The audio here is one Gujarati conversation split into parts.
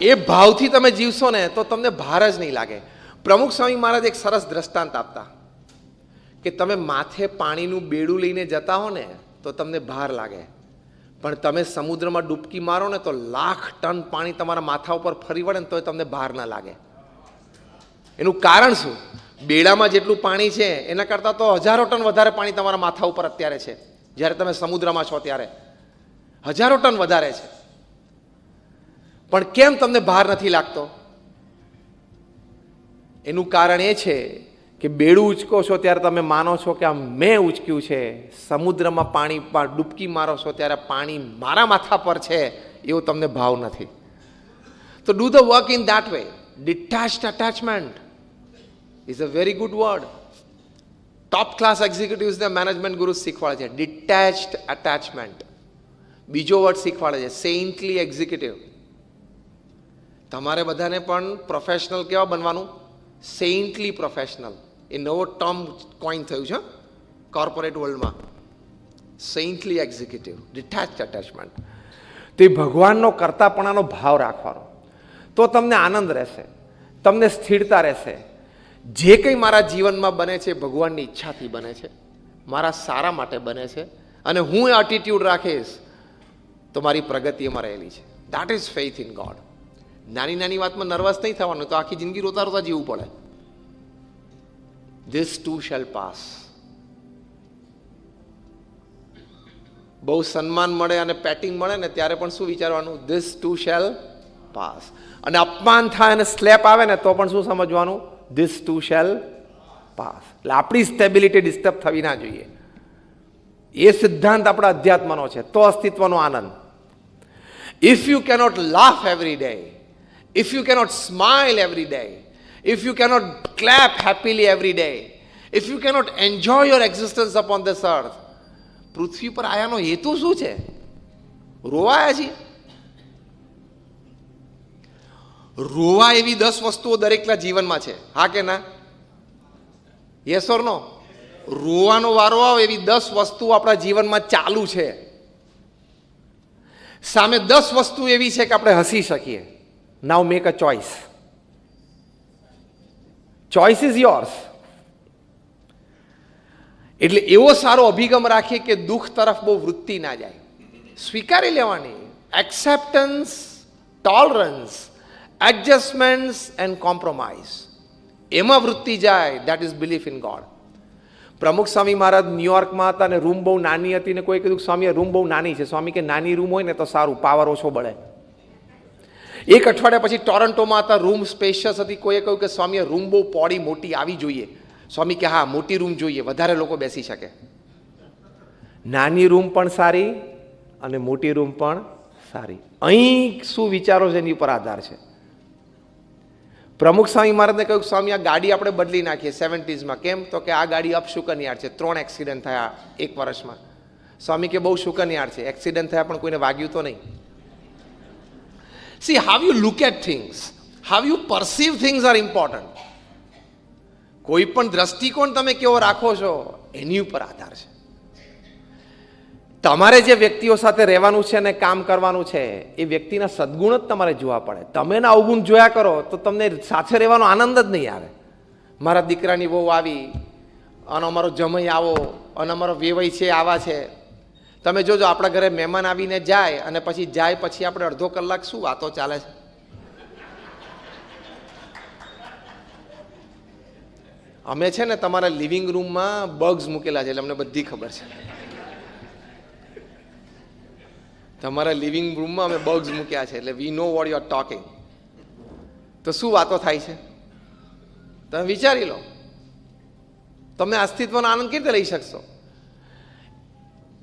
એ ભાવથી તમે જીવશો ને તો તમને ભાર જ નહીં લાગે. પ્રમુખ સ્વામી મહારાજ એક સરસ દ્રષ્ટાંત આપતા કે તમે માથે પાણીનું બેડું લઈને જતા હો ને તો તમને ભાર લાગે. પણ તમે સમુદ્રમાં ડૂબકી મારો ને તો લાખ ટન પાણી તમારા માથા ઉપર ફરી વળે ને તોય તમને ભાર ના લાગે. એનું કારણ શું? બેડામાં જેટલું પાણી છે, એના કરતાં તો હજારો ટન વધારે પાણી તમારા માથા ઉપર અત્યારે છે, જ્યારે તમે સમુદ્રમાં છો ત્યારે. હજારો ટન વધારે છે. પણ કેમ તમને ભાર નથી લાગતો? એનું કારણ એ છે કે બેડું ઉચકો છો ત્યારે તમે માનો છો કે આ મેં ઉચક્યું છે. સમુદ્રમાં પાણી ડૂબકી મારો છો ત્યારે પાણી મારા માથા પર છે, એવો તમને ભાવ નથી. તો do the work in that way detached attachment is a very good word top class executives ને મેનેજમેન્ટ ગુરુ શીખવાડે છે. ડિટેચ્ડ અટેચમેન્ટ બીજો વર્ડ શીખવાડે છે. સેન્ટલી એક્ઝિક્યુટિવ તમારે બધાને પણ પ્રોફેશનલ કેવા બનવાનું? સેઇન્ટલી પ્રોફેશનલ એ નવો ટર્મ કોઈન થયું છે કોર્પોરેટ વર્લ્ડમાં સેન્ટલી એક્ઝિક્યુટિવ ડિટેચ અટેચમેન્ટ તો એ ભગવાનનો કરતાપણાનો ભાવ રાખવાનો. તો તમને આનંદ રહેશે. તમને સ્થિરતા રહેશે. જે કંઈ મારા જીવનમાં બને છે ભગવાનની ઈચ્છાથી બને છે. મારા સારા માટે બને છે. અને હું એ એટીટ્યૂડ રાખીશ, તો મારી પ્રગતિ એમાં રહેલી છે. That is faith in God નાની નાની વાતમાં નર્વસ નહીં થવાનું, તો આખી જિંદગી રોતા રોતા જીવવું પડે. ધીસ ટુ શેલ પાસ બહુ સન્માન મળે અને પેટિંગ મળે ને ત્યારે પણ શું વિચારવાનું? ધીસ ટુ શેલ પાસ અને અપમાન થાય અને સ્લેપ આવે ને તો પણ શું સમજવાનું? ધીસ ટુ શેલ પાસ એટલે આપણી સ્ટેબિલિટી ડિસ્ટર્બ થવી ના જોઈએ. એ સિદ્ધાંત આપણા અધ્યાત્મનો છે. તો અસ્તિત્વનો આનંદ. If you cannot laugh every day if you cannot smile every day if you cannot clap happily every day if you cannot enjoy your existence upon this earth, પૃથ્વી પર આયાનો હેતુ શું છે? રોવાયા છીએ. રોવા એવી દસ વસ્તુઓ દરેકના જીવનમાં છે. હા કે ના? યસ ઓર નો રોવાનો વારો આવે એવી દસ વસ્તુઓ આપણા જીવનમાં ચાલુ છે. સામે દસ વસ્તુ એવી છે કે આપણે હસી શકીએ. Now make a choice choice is yours એટલે એવો સારો અભિગમ રાખીએ કે દુઃખ તરફ બહુ વૃત્તિ ના જાય. સ્વીકારી લેવાની. Acceptance tolerance adjustments and compromise એમાં વૃત્તિ જાય. That is belief in God Pramukh Swami Maharaj ન્યુયોર્કમાં હતા અને રૂમ બહુ નાની હતી ને કોઈ કીધું સ્વામી રૂમ બહુ નાની છે. સ્વામી કે નાની રૂમ હોય ને તો સારું. પાવર ઓછો બળે. એક અઠવાડિયા પછી ટોરન્ટોમાં હતા, રૂમ સ્પેશિયસ હતી. કોઈએ કહ્યું કે સ્વામી રૂમ બહુ પોડી મોટી આવી જોઈએ. સ્વામી કે, હા, મોટી રૂમ જોઈએ, વધારે લોકો બેસી શકે. નાની રૂમ પણ સારી અને મોટી રૂમ પણ સારી. અહીં શું વિચારો છે એની ઉપર આધાર છે. પ્રમુખ સ્વામી મહારાજને કહ્યું સ્વામી, આ ગાડી આપણે બદલી નાખીએ સેવન્ટીઝમાં. કેમ? તો કે આ ગાડી અપશુકનિયાળ છે. ત્રણ એક્સિડન્ટ થયા એક વર્ષમાં. સ્વામી કે, બહુ શુકનિયાળ છે. એક્સિડન્ટ થયા પણ કોઈને વાગ્યું તો નહીં. See how you look at things how you perceive things are important કોઈ પણ દ્રષ્ટિકોણ તમે કેવો રાખો છો, એની ઉપર આધાર છે. તમારે જે વ્યક્તિઓ સાથે રહેવાનું છે અને કામ કરવાનું છે, એ વ્યક્તિના સદગુણ જ તમારે જોવા પડે. તમે એના અવગુણ જોયા કરો, તો તમને સાથે રહેવાનો આનંદ જ નહીં આવે. મારા દીકરાની બહુ આવી અને અમારો જમઈ આવો, અને અમારો વેવય છે, આવા છે. તમે જોજો, આપણા ઘરે મહેમાન આવીને જાય અને પછી જાય પછી આપણે અડધો કલાક શું વાતો ચાલે છે? અમે છે ને તમારા લિવિંગ રૂમમાં બગ્સ મૂકેલા છે એટલે અમને બધી ખબર છે. તમારા લિવિંગ રૂમમાં અમે બગ્સ મૂક્યા છે એટલે we know what you are talking તો શું વાતો થાય છે? તમે વિચારી લો. તમે અસ્તિત્વનો આનંદ કેવી રીતે લઈ શકશો?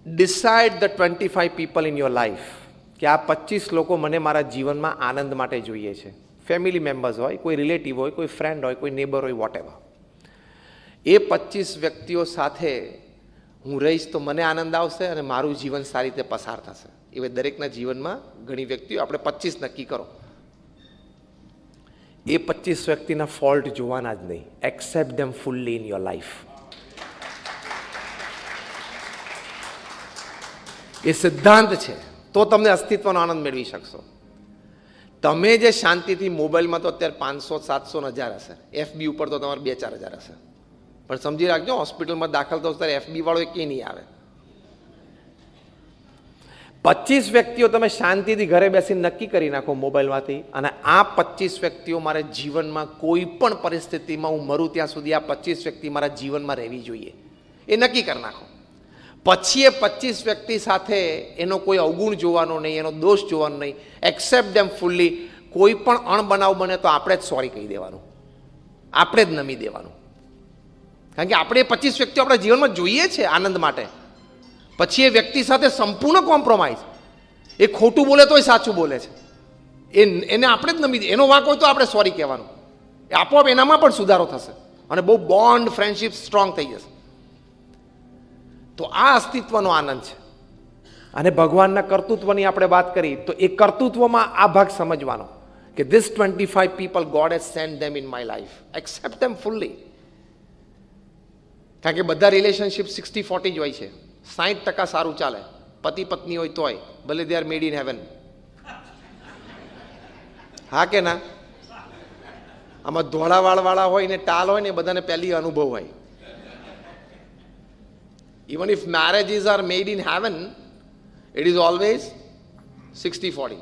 Decide the twenty five people in your life કે આ પચીસ લોકો મને મારા જીવનમાં આનંદ માટે જોઈએ છે. ફેમિલી મેમ્બર્સ હોય, કોઈ રિલેટિવ હોય, કોઈ ફ્રેન્ડ હોય, કોઈ નેબર હોય વોટ એ પચીસ વ્યક્તિઓ સાથે હું રહીશ તો મને આનંદ આવશે અને મારું જીવન સારી રીતે પસાર થશે. એવે દરેકના જીવનમાં ઘણી વ્યક્તિઓ, આપણે પચીસ નક્કી કરો. એ પચીસ વ્યક્તિના ફોલ્ટ જોવાના જ નહીં. Accept them fully in your life એ સિદ્ધાંત છે, તો તમને અસ્તિત્વનો આનંદ મેળવી શકશો. તમે જે શાંતિથી મોબાઈલમાં તો અત્યારે પાંચસો, સાતસો ને હજાર હશે. એફબી ઉપર તો તમારે બે, ચાર હજાર હશે. પણ સમજી રાખજો, હોસ્પિટલમાં દાખલ થશો ત્યારે એફબી વાળો એ નહીં આવે. પચીસ વ્યક્તિઓ તમે શાંતિથી ઘરે બેસીને નક્કી કરી નાખો મોબાઈલમાંથી, અને આ પચીસ વ્યક્તિઓ મારે જીવનમાં કોઈ પણ પરિસ્થિતિમાં હું મરું ત્યાં સુધી આ પચીસ વ્યક્તિ મારા જીવનમાં રહેવી જોઈએ. એ નક્કી કરી નાખો. પછી એ પચીસ વ્યક્તિ સાથે એનો કોઈ અવગુણ જોવાનો નહીં, એનો દોષ જોવાનો નહીં. એક્સેપ્ટ ડેમ ફૂલ્લી કોઈ પણ અણબનાવ બને તો આપણે જ સોરી કહી દેવાનું. આપણે જ નમી દેવાનું. કારણ કે આપણે પચીસ વ્યક્તિઓ આપણા જીવનમાં જોઈએ છે આનંદ માટે. પછી એ વ્યક્તિ સાથે સંપૂર્ણ કોમ્પ્રોમાઇઝ એ ખોટું બોલે તોય સાચું બોલે છે. એ એને આપણે જ નમી દે, એનો વાંક હોય તો આપણે સોરી કહેવાનું. આપોઆપ એનામાં પણ સુધારો થશે. અને બહુ બોન્ડ ફ્રેન્ડશિપ સ્ટ્રોંગ થઈ જશે. તો આ અસ્તિત્વનો આનંદ છે. અને ભગવાનના કર્તૃત્વની આપણે વાત કરી, તો એ કર્તૃત્વમાં આ ભાગ સમજવાનો કે this twenty five people God has sent them in my life accept them fully કારણ કે બધા રિલેશનશિપ સિક્સટી ફોર્ટી જ હોય છે. સાઠ ટકા સારું ચાલે. પતિ પત્ની હોય તોય, ભલે they are made in heaven હા કે ના? આમાં ધોળા વાળવાળા હોય ને, ટાલ હોય ને બધાને પહેલી અનુભવ હોય. Even if marriages are made in heaven, it is always 60 40.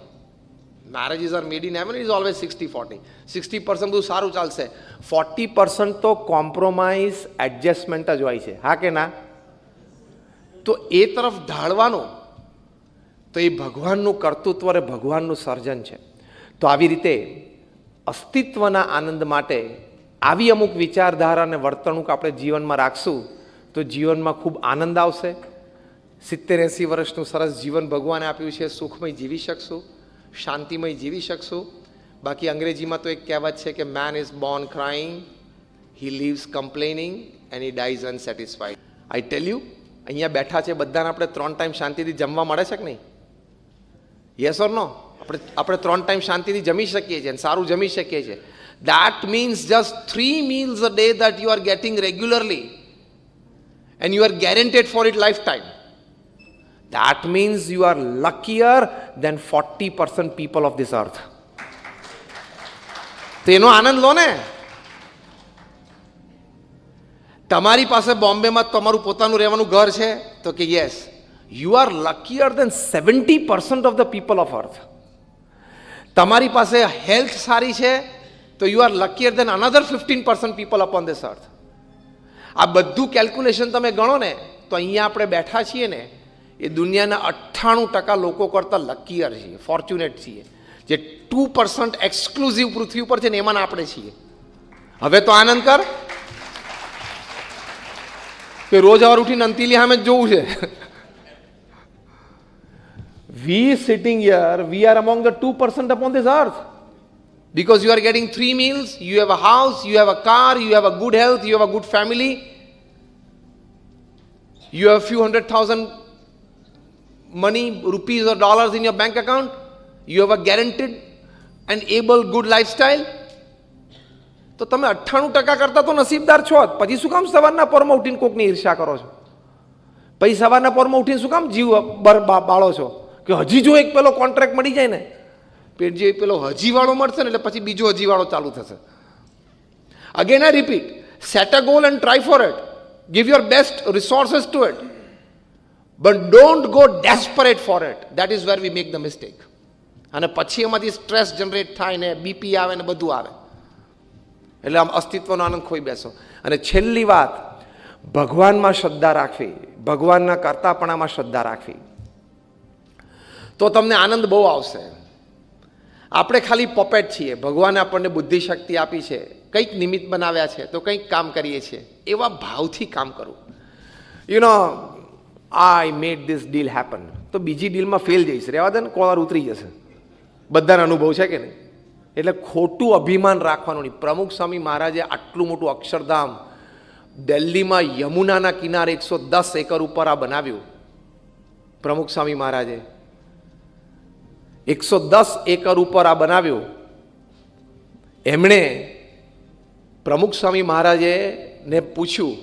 Marriages are made in heaven is always 60 40. 60% બધું સારું ચાલશે. ફોર્ટી પર્સન્ટ તો કોમ્પ્રોમાઇઝ એડજસ્ટમેન્ટ જ હોય છે. હા કે ના? તો એ તરફ ઢાળવાનું તો એ ભગવાનનું કર્તૃત્વ અને ભગવાનનું સર્જન છે. તો આવી રીતે અસ્તિત્વના આનંદ માટે આવી અમુક વિચારધારા અને વર્તણૂક આપણે જીવનમાં રાખશું. તો જીવનમાં ખૂબ આનંદ આવશે. સિત્તેર એંસી વર્ષનું સરસ જીવન ભગવાને આપ્યું છે. સુખમય જીવી શકશું, શાંતિમય જીવી શકશું. બાકી અંગ્રેજીમાં તો એક કહેવત છે કે man is born crying he lives complaining and he dies unsatisfied I tell you અહીંયા બેઠા છે બધાને આપણે ત્રણ ટાઈમ શાંતિથી જમવા મળે છે કે નહીં? યસ ઓર નો આપણે આપણે ત્રણ ટાઈમ શાંતિથી જમી શકીએ છીએ અને સારું જમી શકીએ છીએ. That means just three meals a day that you are getting regularly and you are guaranteed for it lifetime. That means you are luckier than 40% people of this earth. તો એનો આનંદ લો ને તમારી પાસે બોમ્બેમાં તમારું પોતાનું રહેવાનું ઘર છે તો કે yes you are luckier than seventy percent of the people of earth તમારી પાસે હેલ્થ સારી છે તો you are luckier than another fifteen percent people upon this earth આ બધું કેલ્ક્યુલેશન તમે ગણો ને, તો અહીંયા આપણે બેઠા છીએ ને, એ દુનિયાના અઠ્ઠાણું ટકા લોકો કરતાં લકીયર છીએ ફોર્ચ્યુનેટ છીએ. જે ટુ પર્સન્ટ એક્સક્લુઝિવ પૃથ્વી ઉપર છે ને એમાં આપણે છીએ. હવે તો આનંદ કર. કે રોજ સવાર ઉઠીને અંતિલી સામે જ જોવું છે. We sitting here we are among the two percent upon this earth because you are getting three meals, you have a house, you have a car, you have a good health, you have a good family, you have a few hundred thousand money, rupees or dollars in your bank account, you have a guaranteed and able good lifestyle. તો તમે અઠ્ઠાણું ટકા કરતા તો નસીબદાર છો જ પછી શું કામ સવારના પોરમાં ઉઠીને કોકની ઈર્ષા કરો છો પછી સવારના પોરમાં ઉઠીને શું કામ જીવ બાળો છો કે હજી જો એક પેલો કોન્ટ્રાક્ટ મળી જાય ને પેટ જે પેલો હજીવાળો મળશે ને એટલે પછી બીજો હજીવાળો ચાલુ થશે. Again I repeat set a goal and try for it give your best resources to it but don't go desperate for it that is where we make the mistake અને પછી એમાંથી સ્ટ્રેસ જનરેટ થાય ને બીપી આવે ને બધું આવે. એટલે આમ અસ્તિત્વનો આનંદ ખોઈ બેસો. અને છેલ્લી વાત, ભગવાનમાં શ્રદ્ધા રાખવી, ભગવાનના કરતાપણામાં શ્રદ્ધા રાખવી. તો તમને આનંદ બહુ આવશે. આપણે ખાલી પોપેટ છીએ. ભગવાને આપણને બુદ્ધિ શક્તિ આપી છે. કંઈક નિમિત્ત બનાવ્યા છે. તો કંઈક કામ કરીએ છીએ. એવા ભાવથી કામ કરવું you know I made this deal happen તો બીજી ડીલમાં ફેલ જઈશ. રહેવા દે ને કોલર ઉતરી જશે? બધાને અનુભવ છે કે નહીં? એટલે ખોટું અભિમાન રાખવાનું નહીં. પ્રમુખ સ્વામી મહારાજે આટલું મોટું અક્ષરધામ દિલ્હીમાં યમુનાના કિનારે એકસો દસ એકર ઉપર આ બનાવ્યું. પ્રમુખ સ્વામી મહારાજે એકસો દસ એકર ઉપર આ બનાવ્યું. એમણે પ્રમુખ સ્વામી મહારાજે ને પૂછ્યું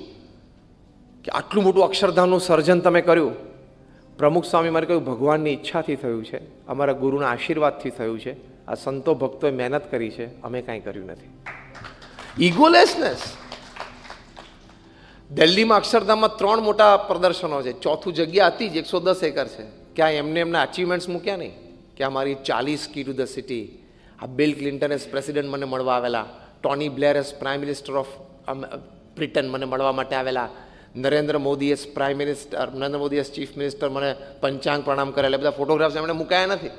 કે આટલું મોટું અક્ષરધામનું સર્જન તમે કર્યું? પ્રમુખ સ્વામી મારે કહ્યું, ભગવાનની ઈચ્છાથી થયું છે. અમારા ગુરુના આશીર્વાદથી થયું છે. આ સંતો ભક્તોએ મહેનત કરી છે. અમે કાંઈ કર્યું નથી. ઇગોલેસનેસ દિલ્હીમાં અક્ષરધામમાં ત્રણ મોટા પ્રદર્શનો છે. ચોથું જગ્યા હતી જ, એકસો દસ એકર છે. ક્યાં એમને એમના અચીવમેન્ટ્સ મૂક્યા નહીં? કે અમારી ચાલીસ કી ટુ ધ સિટી આ બિલ ક્લિન્ટન એઝ પ્રેસિડેન્ટ મને મળવા આવેલા Tony Blair as prime minister of Britain મને મળવા માટે આવેલા, Narendra Modi as prime minister Narendra Modi as chief minister મને પંચાંગ પ્રણામ કરેલા બધા ફોટોગ્રાફ્સ એમણે મુકાયા નથી.